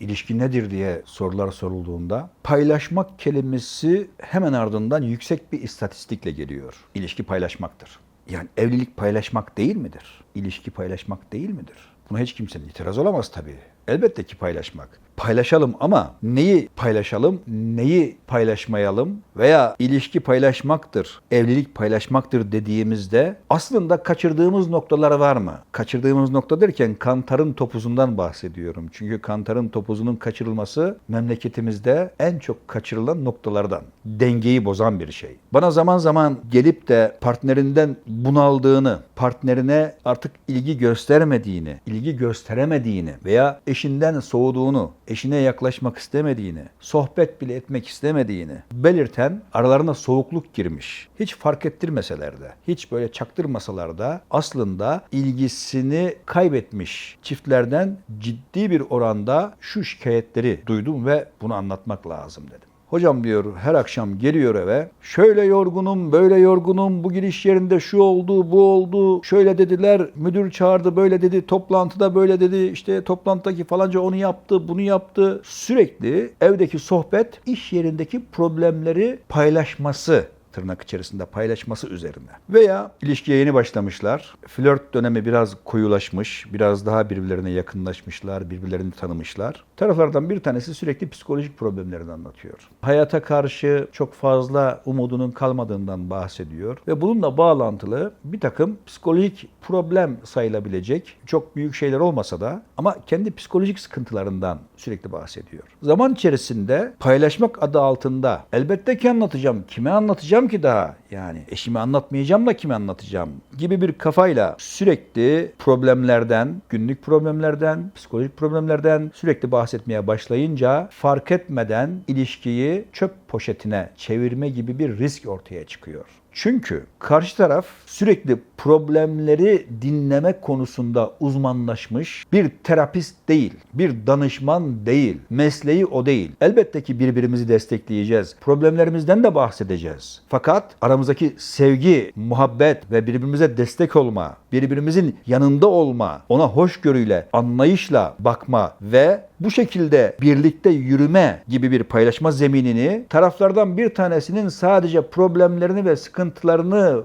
İlişki nedir diye sorular sorulduğunda paylaşmak kelimesi hemen ardından yüksek bir istatistikle geliyor. İlişki paylaşmaktır. Yani evlilik paylaşmak değil midir? İlişki paylaşmak değil midir? Buna hiç kimsenin itiraz olamaz tabii. Elbette ki paylaşmak. Paylaşalım ama neyi paylaşalım, neyi paylaşmayalım veya ilişki paylaşmaktır, evlilik paylaşmaktır dediğimizde aslında kaçırdığımız noktalar var mı? Kaçırdığımız nokta derken kantarın topuzundan bahsediyorum. Çünkü kantarın topuzunun kaçırılması memleketimizde en çok kaçırılan noktalardan. Dengeyi bozan bir şey. Bana zaman zaman gelip de partnerinden bunaldığını, partnerine artık ilgi göstermediğini, ilgi gösteremediğini veya eşinden soğuduğunu, eşine yaklaşmak istemediğini, sohbet bile etmek istemediğini belirten aralarına soğukluk girmiş. Hiç fark ettirmeseler de, hiç böyle çaktırmasalar da aslında ilgisini kaybetmiş çiftlerden ciddi bir oranda şu şikayetleri duydum ve bunu anlatmak lazım dedim. Hocam diyor her akşam geliyor eve. Şöyle yorgunum, böyle yorgunum. Bu giriş yerinde şu oldu, bu oldu. Şöyle dediler, müdür çağırdı, böyle dedi. Toplantıda böyle dedi. İşte toplantıdaki falanca onu yaptı, bunu yaptı. Sürekli evdeki sohbet, iş yerindeki problemleri paylaşması tırnak içerisinde paylaşması üzerine. Veya ilişkiye yeni başlamışlar. Flört dönemi biraz koyulaşmış, biraz daha birbirlerine yakınlaşmışlar, birbirlerini tanımışlar. Taraflardan bir tanesi sürekli psikolojik problemlerini anlatıyor. Hayata karşı çok fazla umudunun kalmadığından bahsediyor ve bununla bağlantılı bir takım psikolojik problem sayılabilecek çok büyük şeyler olmasa da ama kendi psikolojik sıkıntılarından sürekli bahsediyor. Zaman içerisinde paylaşmak adı altında elbette ki anlatacağım. Kime anlatacağım ki daha? Yani eşime anlatmayacağım da kime anlatacağım gibi bir kafayla sürekli problemlerden, günlük problemlerden, psikolojik problemlerden sürekli bahsetmeye başlayınca fark etmeden ilişkiyi çöp poşetine çevirme gibi bir risk ortaya çıkıyor. Çünkü karşı taraf sürekli problemleri dinleme konusunda uzmanlaşmış bir terapist değil, bir danışman değil, mesleği o değil. Elbette ki birbirimizi destekleyeceğiz. Problemlerimizden de bahsedeceğiz. Fakat aramızdaki sevgi, muhabbet ve birbirimize destek olma, birbirimizin yanında olma, ona hoşgörüyle, anlayışla bakma ve bu şekilde birlikte yürüme gibi bir paylaşma zeminini taraflardan bir tanesinin sadece problemlerini ve sıkıntılarını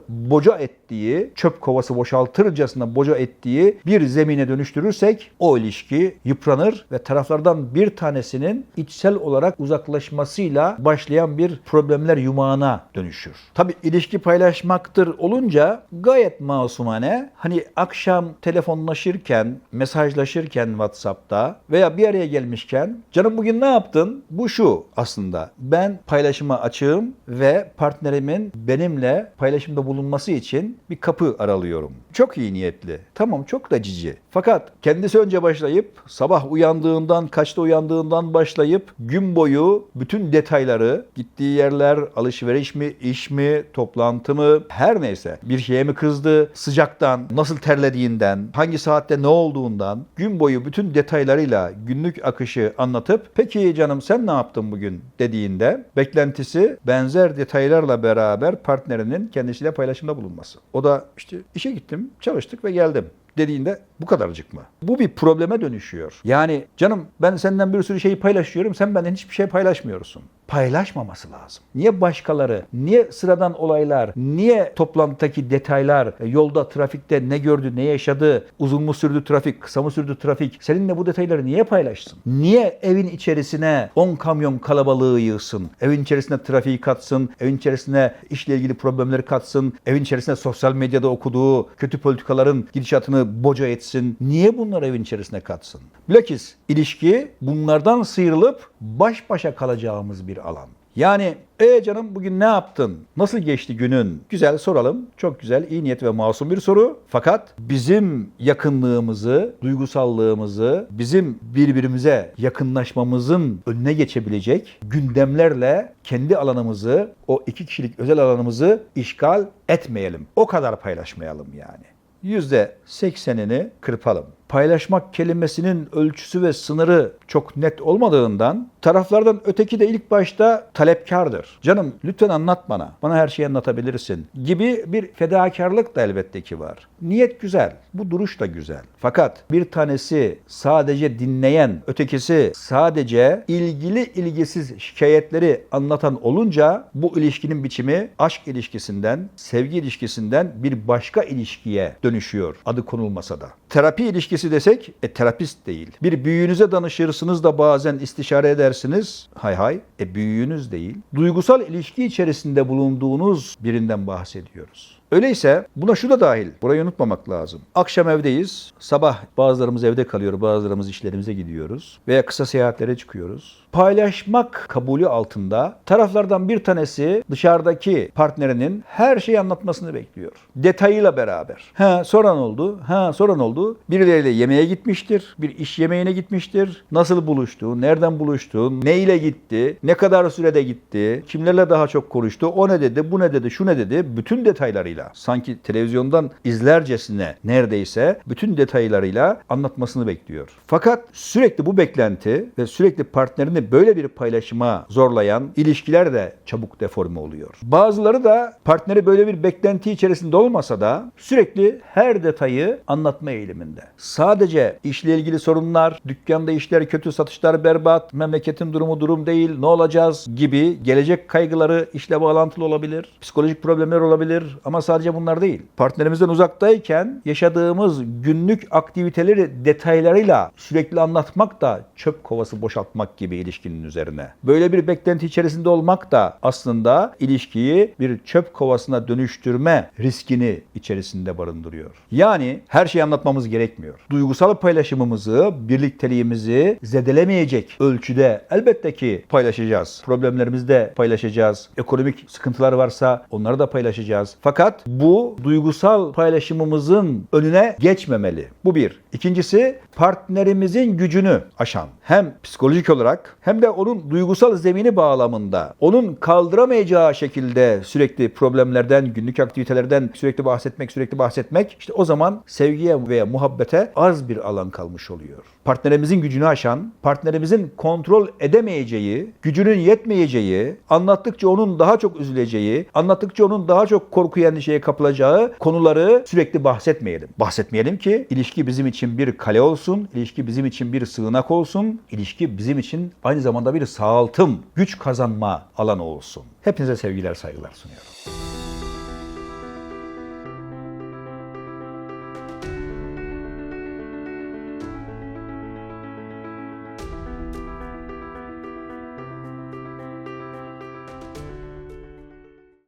boca ettiği, çöp kovası boşaltırcasına boca ettiği bir zemine dönüştürürsek o ilişki yıpranır ve taraflardan bir tanesinin içsel olarak uzaklaşmasıyla başlayan bir problemler yumağına dönüşür. Tabi ilişki paylaşmaktır olunca gayet masumane hani akşam telefonlaşırken, mesajlaşırken WhatsApp'ta veya bir araya gelmişken canım bugün ne yaptın? Bu şu aslında. Ben paylaşıma açığım ve partnerimin benimle paylaşımda bulunması için bir kapı aralıyorum. Çok iyi niyetli. Tamam çok da cici. Fakat kendisi önce başlayıp sabah uyandığından, kaçta uyandığından başlayıp gün boyu bütün detayları, gittiği yerler, alışveriş mi, iş mi, toplantı mı, her neyse bir şeye mi kızdı, sıcaktan, nasıl terlediğinden, hangi saatte ne olduğundan gün boyu bütün detaylarıyla günlük akışı anlatıp peki canım sen ne yaptın bugün dediğinde beklentisi benzer detaylarla beraber partnerinin kendisiyle paylaşımda bulunması. O da işte işe gittim, çalıştık ve geldim dediğinde bu kadarcık mı? Bu bir probleme dönüşüyor. Yani canım ben senden bir sürü şeyi paylaşıyorum, sen benden hiçbir şey paylaşmıyorsun. Paylaşmaması lazım. Niye başkaları, niye sıradan olaylar, niye toplantıdaki detaylar, e, yolda, trafikte ne gördü, ne yaşadı, uzun mu sürdü trafik, kısa mı sürdü trafik, seninle bu detayları niye paylaşsın? Niye evin içerisine 10 kamyon kalabalığı yığsın, evin içerisine trafiği katsın, evin içerisine işle ilgili problemleri katsın, evin içerisine sosyal medyada okuduğu kötü politikaların gidişatını boca etsin. Niye bunlar evin içerisine katsın? Bilakis ilişki bunlardan sıyrılıp baş başa kalacağımız bir alan. Yani e canım bugün ne yaptın? Nasıl geçti günün? Güzel soralım. Çok güzel, iyi niyet ve masum bir soru. Fakat bizim yakınlığımızı, duygusallığımızı, bizim birbirimize yakınlaşmamızın önüne geçebilecek gündemlerle kendi alanımızı, o iki kişilik özel alanımızı işgal etmeyelim. O kadar paylaşmayalım yani. %80'ini kırpalım. Paylaşmak kelimesinin ölçüsü ve sınırı çok net olmadığından taraflardan öteki de ilk başta talepkardır. Canım lütfen anlat bana. Bana her şeyi anlatabilirsin gibi bir fedakarlık da elbette ki var. Niyet güzel. Bu duruş da güzel. Fakat bir tanesi sadece dinleyen, ötekisi sadece ilgili ilgisiz şikayetleri anlatan olunca bu ilişkinin biçimi aşk ilişkisinden, sevgi ilişkisinden bir başka ilişkiye dönüşüyor adı konulmasa da. Terapi ilişkisi desek e, terapist değil. Bir büyüğünüze danışırsınız da bazen istişare edersiniz. Hay hay e büyüğünüz değil. Duygusal ilişki içerisinde bulunduğunuz birinden bahsediyoruz. Öyleyse buna şu da dahil. Burayı unutmamak lazım. Akşam evdeyiz. Sabah bazılarımız evde kalıyor, bazılarımız işlerimize gidiyoruz. Veya kısa seyahatlere çıkıyoruz. Paylaşmak kabulü altında taraflardan bir tanesi dışarıdaki partnerinin her şeyi anlatmasını bekliyor. Detayıyla beraber. Ha sonra ne oldu? Ha sonra ne oldu? Birileriyle yemeğe gitmiştir. Bir iş yemeğine gitmiştir. Nasıl buluştu? Nereden buluştu? Ne ile gitti? Ne kadar sürede gitti? Kimlerle daha çok konuştu? O ne dedi? Bu ne dedi? Şu ne dedi? Bütün detaylarıyla sanki televizyondan izlercesine neredeyse bütün detaylarıyla anlatmasını bekliyor. Fakat sürekli bu beklenti ve sürekli partnerini böyle bir paylaşıma zorlayan ilişkiler de çabuk deforme oluyor. Bazıları da partneri böyle bir beklenti içerisinde olmasa da sürekli her detayı anlatma eğiliminde. Sadece işle ilgili sorunlar, dükkanda işler kötü, satışlar berbat, memleketin durumu durum değil, ne olacağız gibi gelecek kaygıları işle bağlantılı olabilir. Psikolojik problemler olabilir ama sadece bunlar değil. Partnerimizden uzaktayken yaşadığımız günlük aktiviteleri detaylarıyla sürekli anlatmak da çöp kovası boşaltmak gibi ilişkinin üzerine. Böyle bir beklenti içerisinde olmak da aslında ilişkiyi bir çöp kovasına dönüştürme riskini içerisinde barındırıyor. Yani her şeyi anlatmamız gerekmiyor. Duygusal paylaşımımızı, birlikteliğimizi zedelemeyecek ölçüde elbette ki paylaşacağız. Problemlerimizi de paylaşacağız. Ekonomik sıkıntılar varsa onları da paylaşacağız. Fakat bu duygusal paylaşımımızın önüne geçmemeli. Bu bir. İkincisi partnerimizin gücünü aşan hem psikolojik olarak hem de onun duygusal zemini bağlamında onun kaldıramayacağı şekilde sürekli problemlerden, günlük aktivitelerden sürekli bahsetmek, sürekli bahsetmek işte o zaman sevgiye veya muhabbete az bir alan kalmış oluyor. Partnerimizin gücünü aşan, partnerimizin kontrol edemeyeceği, gücünün yetmeyeceği, anlattıkça onun daha çok üzüleceği, anlattıkça onun daha çok korku endişeye kapılacağı konuları sürekli bahsetmeyelim. Bahsetmeyelim ki ilişki bizim için bir kale olsun, ilişki bizim için bir sığınak olsun, ilişki bizim için aynı zamanda bir sağaltım, güç kazanma alanı olsun. Hepinize sevgiler, saygılar sunuyorum.